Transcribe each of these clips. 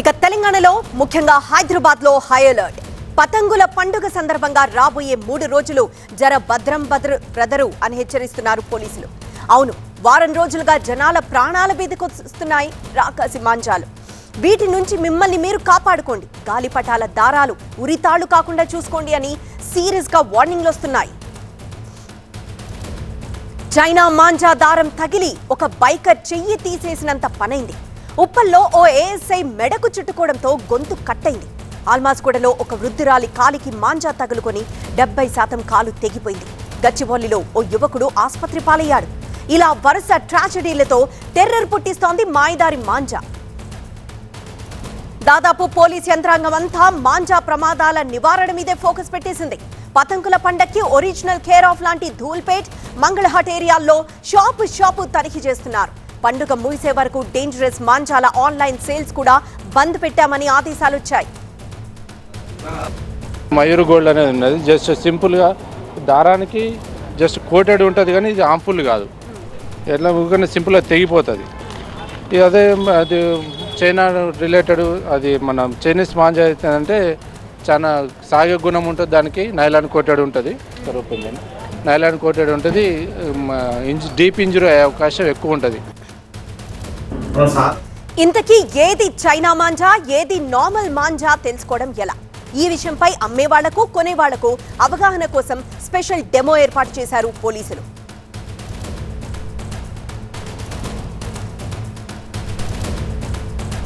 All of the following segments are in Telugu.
ఇక తెలంగాణలో ముఖ్యంగా హైదరాబాద్లో హై అలర్ట్. పతంగుల పండుగ సందర్భంగా రాబోయే మూడు రోజులు జర భద్రం భద్ర బ్రదరు అని హెచ్చరిస్తున్నారు పోలీసులు. అవును వారం రోజులుగా జనాల ప్రాణాల బీదకొస్తున్నాయి రాకాసి మాంజాలు వీటి నుంచి మిమ్మల్ని మీరు కాపాడుకోండి. గాలిపటాల దారాలు ఉరితాళ్ళు కాకుండా చూసుకోండి అని సీరియస్గా వార్నింగ్లు వస్తున్నాయి. చైనా మాంజా దారం తగిలి ఒక బైకర్ చెయ్యి తీసేసినంత పనైంది. ఉప్పల్లో ఓ ఏఎస్ఐ మెడకు చుట్టుకోవడంతో గొంతు కట్టయింది. ఆల్మాస్గూడలో ఒక వృద్ధురాలి కాలికి మాంజా తగులుకొని డెబ్బై శాతం కాలు తెగిపోయింది. గచ్చిబౌలిలో ఓ యువకుడు ఆసుపత్రి పాలయ్యాడు. ఇలా వరుస ట్రాజడీలతో టెర్రర్ పుట్టిస్తోంది మాయదారి మాంజా. దాదాపు పోలీస్ యంత్రాంగం అంతా మాంజా ప్రమాదాల నివారణ మీదే ఫోకస్ పెట్టేసింది. పతంకుల పండక్కి ఒరిజినల్ కేర్ ఆఫ్ లాంటి ధూల్పేట్ మంగళహాట్ ఏరియాల్లో షాపు షాపు తనిఖీ చేస్తున్నారు. పండుగ ముగిసే వరకు డేంజరస్ మాంజాల ఆన్లైన్ సేల్స్ కూడా బంద్ పెట్టామని ఆదేశాలు వచ్చాయి మయూర్ గోల్డ్ అనేది ఉన్నది. జస్ట్ సింపుల్గా దారానికి జస్ట్ కోటెడ్ ఉంటుంది కానీ ఇది హార్మ్ఫుల్ కాదు. ఎట్లా ఊరికనే సింపుల్గా తెగిపోతుంది. ఇది అదే అది చైనా రిలేటెడ్ అది మన చైనీస్ మాంజా అంటే చాలా సాగే గుణం ఉంటుంది దానికి. నైలాన్ కోటెడ్ ఉంటుంది. నైలాన్ కోటెడ్ ఉంటుంది. ఇంజ్ డీప్ ఇంజురీ అయ్యే అవకాశం ఎక్కువ ఉంటుంది. ఇంతకీ ఏది చైనా మాంజా ఏది నార్మల్ మాంజా తెలుసుకోవడం ఎలా? ఈ విషయంపై అమ్మేవాళ్ళకు కొనేవాళ్ళకు అవగాహన కోసం స్పెషల్ డెమో ఏర్పాటు చేశారు పోలీసులు.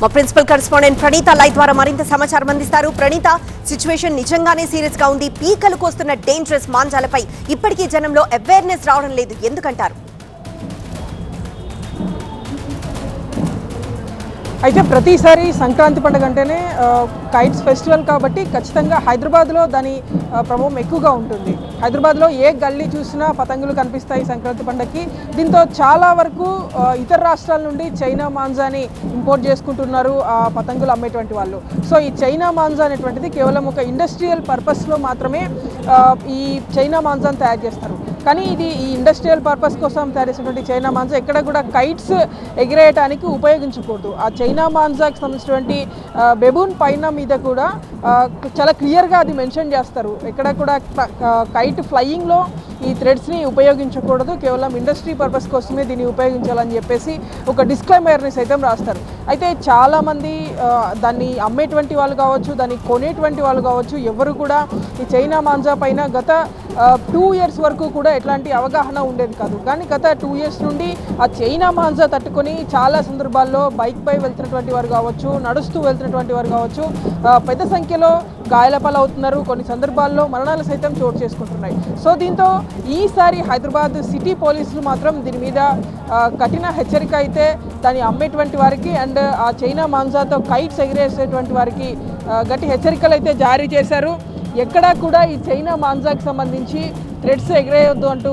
మా ప్రిన్సిపల్ కరెస్పాండెంట్ ప్రణీత లైవ్ ద్వారా మరింత సమాచారం అందిస్తారు. ప్రణీత సిచ్యువేషన్ నిజంగానే సీరియస్గా ఉంది. పీకలకు వస్తున్న డేంజరస్ మాంజాలపై ఇప్పటికీ జనంలో అవేర్నెస్ రావడం లేదు. ఎందుకంటారు? అయితే ప్రతిసారి సంక్రాంతి పండుగ అంటేనే కైట్స్ ఫెస్టివల్ కాబట్టి ఖచ్చితంగా హైదరాబాద్లో దాని ప్రభావం ఎక్కువగా ఉంటుంది. హైదరాబాద్లో ఏ గల్లీ చూసినా పతంగులు కనిపిస్తాయి సంక్రాంతి పండుగకి. దీంతో చాలా వరకు ఇతర రాష్ట్రాల నుండి చైనా మాంజాని ఇంపోర్ట్ చేసుకుంటున్నారు ఆ పతంగులు అమ్మేటువంటి వాళ్ళు. సో ఈ చైనా మాంజా అనేటువంటిది కేవలం ఒక ఇండస్ట్రియల్ పర్పస్లో మాత్రమే ఈ చైనా మాంజాని తయారు చేస్తారు. కానీ ఇది ఈ ఇండస్ట్రియల్ పర్పస్ కోసం తయారు చేసినటువంటి చైనా మాంజా ఎక్కడ కూడా కైట్స్ ఎగిరేయడానికి ఉపయోగించకూడదు. ఆ చైనా మాంజాకి సంబంధించినటువంటి బెబూన్ పైన మీద కూడా చాలా క్లియర్గా అది మెన్షన్ చేస్తారు. ఎక్కడ కూడా కైట్ ఫ్లయింగ్లో ఈ థ్రెడ్స్ని ఉపయోగించకూడదు. కేవలం ఇండస్ట్రీ పర్పస్ కోసమే దీన్ని ఉపయోగించాలని చెప్పేసి ఒక డిస్క్లైమర్ని సైతం రాస్తారు. అయితే చాలామంది దాన్ని అమ్మేటువంటి వాళ్ళు కావచ్చు దాన్ని కొనేటువంటి వాళ్ళు కావచ్చు ఎవరు కూడా ఈ చైనా మాంజా పైన గత టూ ఇయర్స్ వరకు కూడా ఎట్లాంటి అవగాహన ఉండేది కాదు. కానీ గత టూ ఇయర్స్ నుండి ఆ చైనా మాంజా తట్టుకొని చాలా సందర్భాల్లో బైక్పై వెళ్తున్నటువంటి వారు కావచ్చు నడుస్తూ వెళ్తున్నటువంటి వారు కావచ్చు పెద్ద సంఖ్యలో గాయాల పాలవుతున్నారు కొన్ని సందర్భాల్లో మరణాలు సైతం చోటు చేసుకుంటున్నాయి. సో దీంతో ఈసారి హైదరాబాద్ సిటీ పోలీసులు మాత్రం దీని మీద కఠిన హెచ్చరిక అయితే దాన్ని అమ్మేటువంటి వారికి అండ్ ఆ చైనా మాంసాతో కైట్స్ ఎగిరేసేటువంటి వారికి గట్టి హెచ్చరికలు అయితే జారీ చేశారు. ఎక్కడా కూడా ఈ చైనా మాంజాకి సంబంధించి థ్రెడ్స్ ఎగిరేయొద్దు అంటూ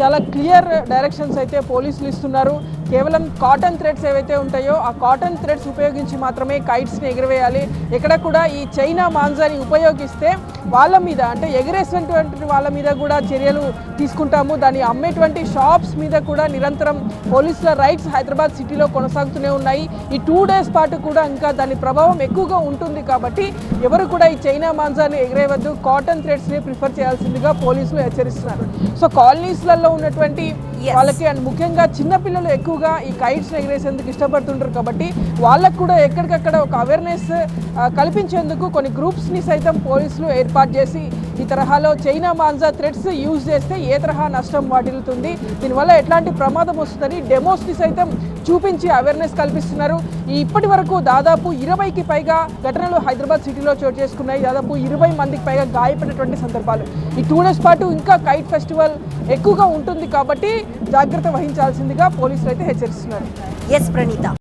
చాలా క్లియర్ డైరెక్షన్స్ అయితే పోలీసులు ఇస్తున్నారు. కేవలం కాటన్ థ్రెడ్స్ ఏవైతే ఉంటాయో ఆ కాటన్ థ్రెడ్స్ ఉపయోగించి మాత్రమే కైట్స్ని ఎగరవేయాలి. ఎక్కడ కూడా ఈ చైనా మాంజాని ఉపయోగిస్తే వాళ్ళ మీద అంటే ఎగరేసినటువంటి వాళ్ళ మీద కూడా చర్యలు తీసుకుంటాము. దాన్ని అమ్మేటువంటి షాప్స్ మీద కూడా నిరంతరం పోలీసుల రైట్స్ హైదరాబాద్ సిటీలో కొనసాగుతూనే ఉన్నాయి. ఈ టూ డేస్ పాటు కూడా ఇంకా దాని ప్రభావం ఎక్కువగా ఉంటుంది కాబట్టి ఎవరు కూడా ఈ చైనా మాంజాన్ని ఎగరేయవద్దు. కాటన్ థ్రెడ్స్ని ప్రిఫర్ చేయాల్సిందిగా పోలీసులు హెచ్చరిస్తున్నారు. సో కాలనీస్లలో ఉన్నటువంటి వాళ్ళకి అండ్ ముఖ్యంగా చిన్నపిల్లలు ఎక్కువగా ఈ కైట్స్ ఎగిరేసేందుకు ఇష్టపడుతుంటారు కాబట్టి వాళ్ళకు కూడా ఎక్కడికక్కడ ఒక అవేర్నెస్ కల్పించేందుకు కొన్ని గ్రూప్స్ని సైతం పోలీసులు ఏర్పాటు చేసి ఈ తరహాలో చైనా మాంజా థ్రెడ్స్ యూజ్ చేస్తే ఏ తరహా నష్టం వాటిల్లుతుంది? దీనివల్ల ఎట్లాంటి ప్రమాదం వస్తుందని డెమోస్ని సైతం చూపించి అవేర్నెస్ కల్పిస్తున్నారు. ఈ ఇప్పటి వరకు దాదాపు ఇరవైకి పైగా ఘటనలు హైదరాబాద్ సిటీలో చోటు చేసుకున్నాయి. దాదాపు ఇరవై మందికి పైగా గాయపడినటువంటి సందర్భాలు. ఈ టూ డేస్ పాటు ఇంకా కైట్ ఫెస్టివల్ ఎక్కువగా ఉంటుంది కాబట్టి జాగ్రత్త వహించాల్సిందిగా పోలీసులు అయితే హెచ్చరిస్తున్నారు. ఎస్ ప్రణీత.